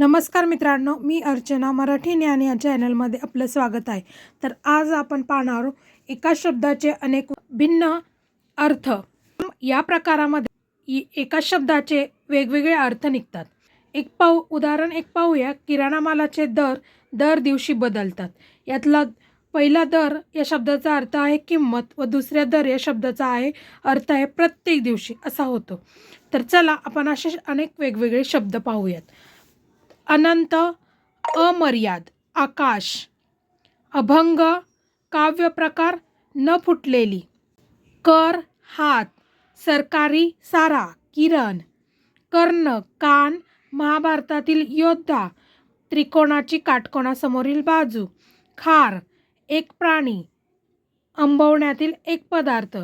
नमस्कार मित्रांनो मी अर्चना मराठी ज्ञान या चॅनलमध्ये आपलं स्वागत आहे. तर आज आपण पाहणार एका शब्दाचे अनेक भिन्न अर्थ. या प्रकारामध्ये एका शब्दाचे वेगवेगळे अर्थ निघतात. एक पाहू उदाहरण एक पाहूया. किराणा मालाचे दर दर दिवशी बदलतात. यातला पहिला दर या शब्दाचा अर्थ आहे किंमत व दुसऱ्या दर या शब्दाचा आहे अर्थ आहे प्रत्येक दिवशी असा होतो. तर चला आपण असे अनेक वेगवेगळे शब्द पाहूयात. अनंत अमर्याद आकाश. अभंग काव्यप्रकार न फुटलेली. कर हात सरकारी सारा किरण. कर्ण कान महाभारतातील योद्धा. त्रिकोणाची काटकोणासमोरील बाजू. खार एक प्राणी. आंबवण्यातील एक पदार्थ.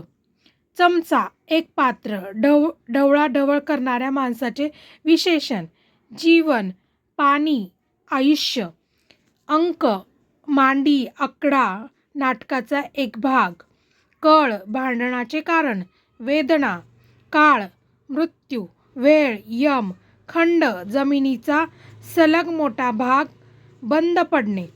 चमचा एक पात्र. ढव ढवळाढवळ करणाऱ्या माणसाचे विशेषण. जीवन पाणी आयुष्य अंक मांडी आकडा नाटकाचा एक भाग कळ भांडणाचे कारण वेदना काळ मृत्यू वेळ यम खंड जमिनीचा सलग मोठा भाग बंद पडणे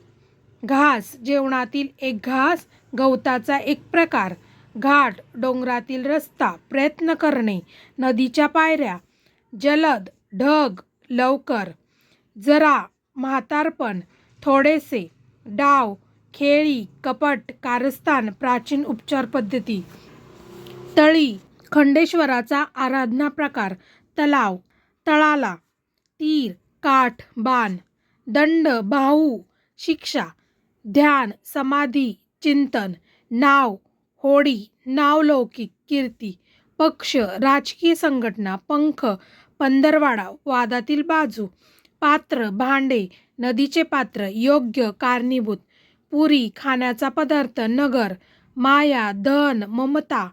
घास जेवणातील एक घास गवताचा एक प्रकार घाट डोंगरातील रस्ता प्रयत्न करणे नदीच्या पायऱ्या जलद ढग लवकर जरा म्हातारपण थोडेसे डाव खेळी कपट कारस्थान प्राचीन उपचार पद्धती. तळी खंडेश्वराचा आराधना प्रकार तलाव तळाला तीर काठ बाण दंड बाहू शिक्षा ध्यान समाधी चिंतन नाव होडी नावलौकिक कीर्ती पक्ष राजकीय संघटना पंख पंधरवाडा वादातील बाजू पात्र भांडे नदीचे पात्र योग्य कारणीभूत पुरी खाण्याचा पदार्थ नगर माया धन ममता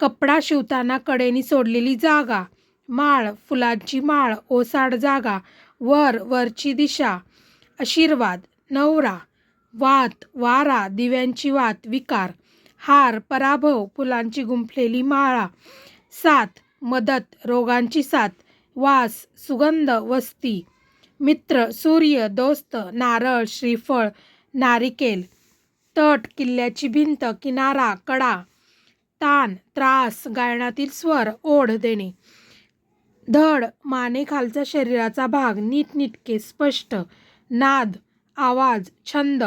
कपडा शिवताना कडेनी सोडलेली जागा माळ फुलांची माळ ओसाड जागा वर वरची दिशा आशीर्वाद नवरा वात वारा दिव्यांची वात विकार हार पराभव फुलांची गुंफलेली माळा साथ मदत रोगांची साथ वास सुगंध वस्ती मित्र सूर्य दोस्त नारळ श्रीफळ नारिकेल तट किल्ल्याची भिंत किनारा कडा ताण त्रास गायनातील स्वर ओढ देणे. धड माने खालचा शरीराचा भाग नीटनिटके स्पष्ट नाद आवाज छंद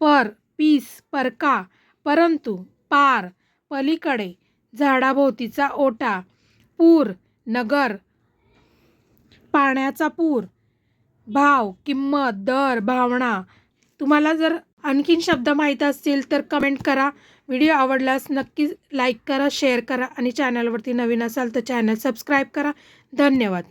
पर पीस परका परंतु पार पलीकडे झाडाभोवतीचा ओटा पूर नगर पाण्याचा पूर भाव किंमत दर भावना. तुम्हाला जर आणखीन शब्द माहीत असतील तर कमेंट करा. व्हिडिओ आवडल्यास नक्की लाईक करा शेअर करा आणि चॅनलवरती नवीन असाल तर चॅनल सबस्क्राईब करा. धन्यवाद.